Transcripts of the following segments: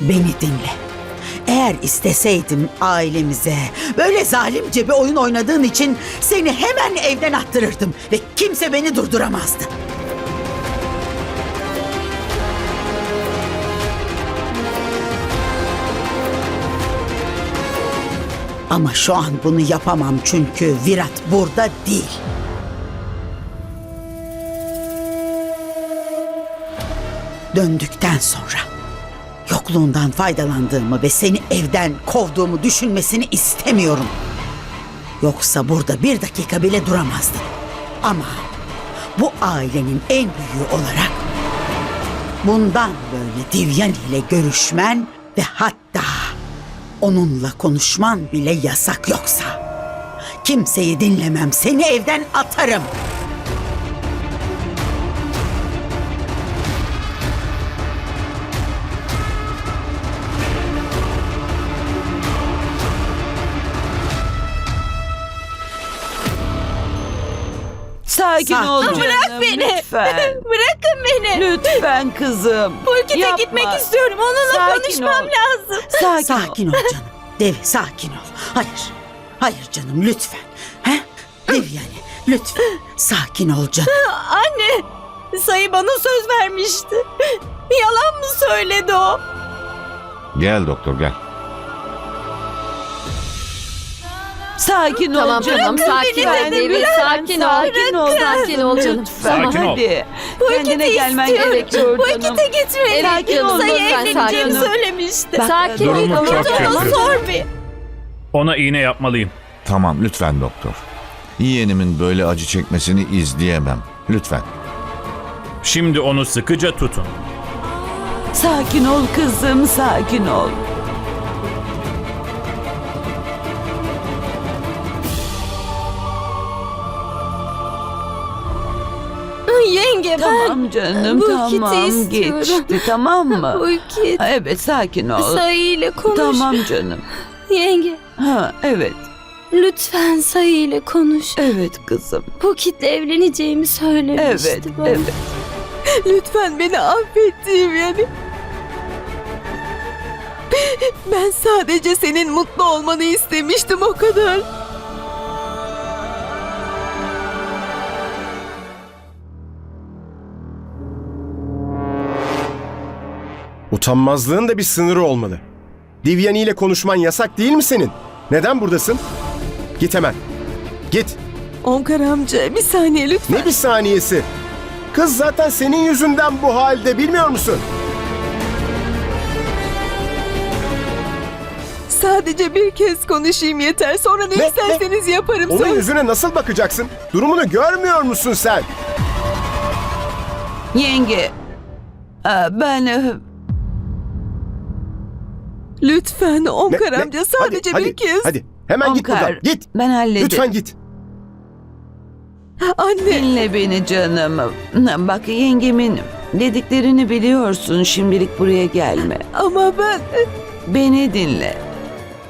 Beni dinle. Eğer isteseydim ailemize böyle zalimce bir oyun oynadığın için seni hemen evden attırırdım ve kimse beni durduramazdı. Ama şu an bunu yapamam çünkü Virat burada değil. Döndükten sonra yokluğundan faydalandığımı ve seni evden kovduğumu düşünmesini istemiyorum. Yoksa burada bir dakika bile duramazdın. Ama bu ailenin en büyüğü olarak bundan böyle Divyan ile görüşmen ve hatta onunla konuşman bile yasak yoksa kimseyi dinlemem seni evden atarım. Sakin ol canım. Bırak beni. Lütfen. Bırakın beni. Lütfen kızım. Yapma. gitmek istiyorum. Onunla Sakin konuşmam ol. lazım. Sakin, Sakin ol canım. Dev sakin ol. Hayır. Hayır canım lütfen. He? Dev yani lütfen. Sakin ol canım. Anne, Sayı bana söz vermişti. Yalan mı söyledi o? Gel doktor gel. Sakin ol Tamam canım. tamam sakin ol lütfen, sakin ol. Sakin ol. Sakin ol canım. Lütfen Sakin ol. hadi. Kendine Pulkit'i gelmen istiyorum. gerekiyor canım. Pulkit'e gitmeliyim. Sakin ol Sayı lütfen, evleneceğimi sakin ol. söylemişti. Bak, Sakin ol. Durumu çok ona kötü. sor bir. Ona iğne yapmalıyım. Tamam lütfen doktor. Yeğenimin böyle acı çekmesini izleyemem. Lütfen. Şimdi onu sıkıca tutun. Sakin ol kızım, sakin ol. Yenge ben Tamam canım, Pulkit'i tamam. Geçti, tamam mı? Pulkit Evet, sakin ol. Sayı ile konuş. Tamam canım. Yenge Ha, evet, lütfen Sayı ile konuş. evet kızım. Pulkit'le evleneceğimi söylemişti Evet, bana. evet. Lütfen beni affettiğim yani. Ben sadece senin mutlu olmanı istemiştim o kadar. Utanmazlığın da bir sınırı olmalı. Divyani ile konuşman yasak değil mi senin? Neden buradasın? Git hemen. Git. Onkar amca bir saniye lütfen. Ne bir saniyesi? Kız zaten senin yüzünden bu halde bilmiyor musun? Sadece bir kez konuşayım yeter. Sonra ne, Ne? isterseniz yaparım. Onun söz. yüzüne nasıl bakacaksın? Durumunu görmüyor musun sen? Yenge, aa, ben... e, Lütfen Onkar Ne- ne? amca sadece hadi, bir hadi, kez. Hadi hemen git Omkar, buradan. Git. Ben hallederim. Lütfen git. Anne. Dinle beni canım. Bak yengemin dediklerini biliyorsun. Şimdilik buraya gelme. Ama ben... Beni dinle.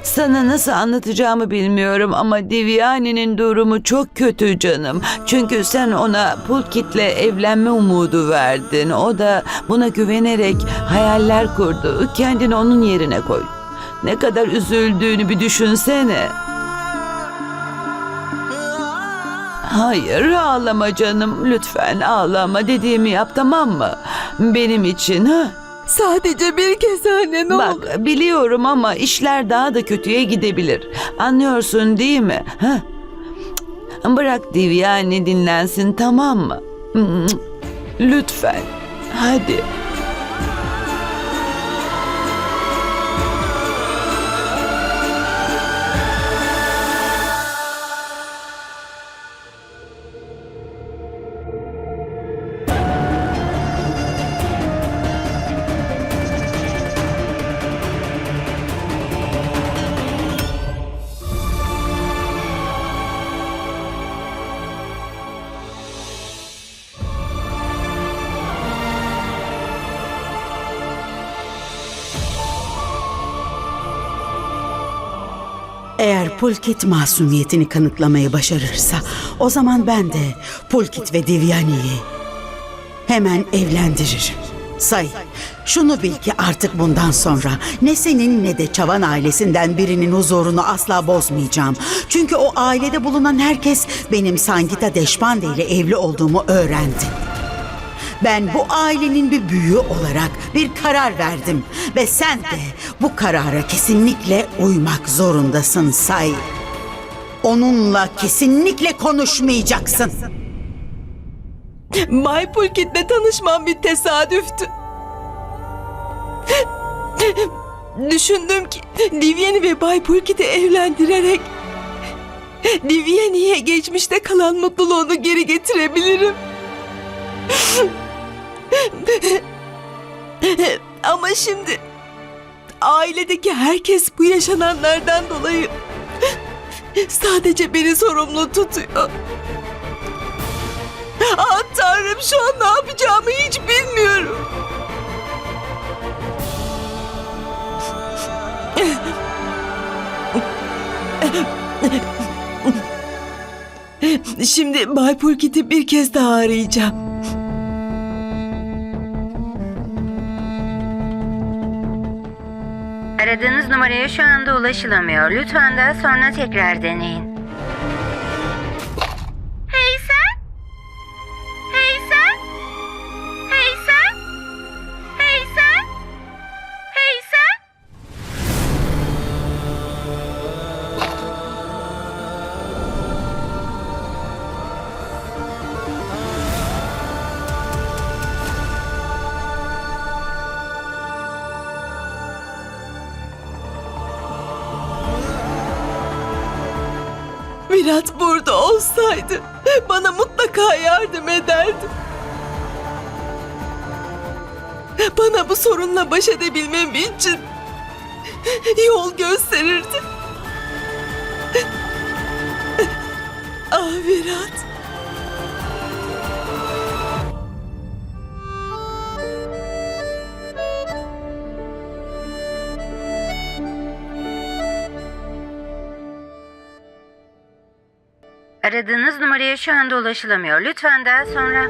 Sana nasıl anlatacağımı bilmiyorum ama Divyani'nin durumu çok kötü canım. Çünkü sen ona Pulkit'le evlenme umudu verdin. O da buna güvenerek hayaller kurdu. Kendini onun yerine koy. Ne kadar üzüldüğünü bir düşünsene. Hayır ağlama canım lütfen ağlama dediğimi yap tamam mı? Benim için ha? Sadece bir kez anne ne Bak olur. biliyorum ama işler daha da kötüye gidebilir. Anlıyorsun değil mi? Ha? Bırak Divyani dinlensin tamam mı? Lütfen. Hadi. Eğer Pulkit masumiyetini kanıtlamayı başarırsa o zaman ben de Pulkit ve Divyani'yi hemen evlendiririm. Say, şunu bil ki artık bundan sonra ne senin ne de Çavan ailesinden birinin huzurunu asla bozmayacağım. Çünkü o ailede bulunan herkes benim Sangita Deşpande ile evli olduğumu öğrendi. Ben bu ailenin bir büyüğü olarak bir karar verdim ve sen de bu karara kesinlikle uymak zorundasın Say. Onunla kesinlikle konuşmayacaksın. Bay Pulkit'le tanışmam bir tesadüftü. Düşündüm ki Divyani ve Bay Pulkit'i evlendirerek Divyani'ye geçmişte kalan mutluluğunu geri getirebilirim. Ama şimdi ailedeki herkes bu yaşananlardan dolayı sadece beni sorumlu tutuyor. Ah Tanrım şu an ne yapacağımı hiç bilmiyorum. Şimdi Bay Pulkit'i bir kez daha arayacağım. Aradığınız numaraya şu anda ulaşılamıyor. Lütfen daha sonra tekrar deneyin. Virat burada olsaydı bana mutlaka yardım ederdi. Bana bu sorunla baş edebilmem için yol gösterirdi. Ah Virat. Aradığınız numaraya şu anda ulaşılamıyor. Lütfen daha sonra...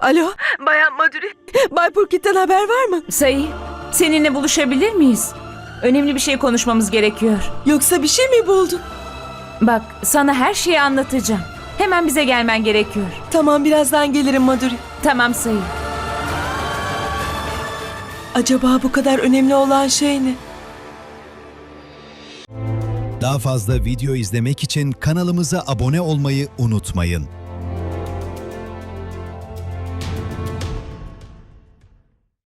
Alo, Bayan Maduri. Bay Purkit'ten haber var mı? Sayı, seninle buluşabilir miyiz? Önemli bir şey konuşmamız gerekiyor. Yoksa bir şey mi buldun? Bak, sana her şeyi anlatacağım. Hemen bize gelmen gerekiyor. Tamam, birazdan gelirim Maduri. Tamam Sayı. Acaba bu kadar önemli olan şey ne? Daha fazla video izlemek için kanalımıza abone olmayı unutmayın.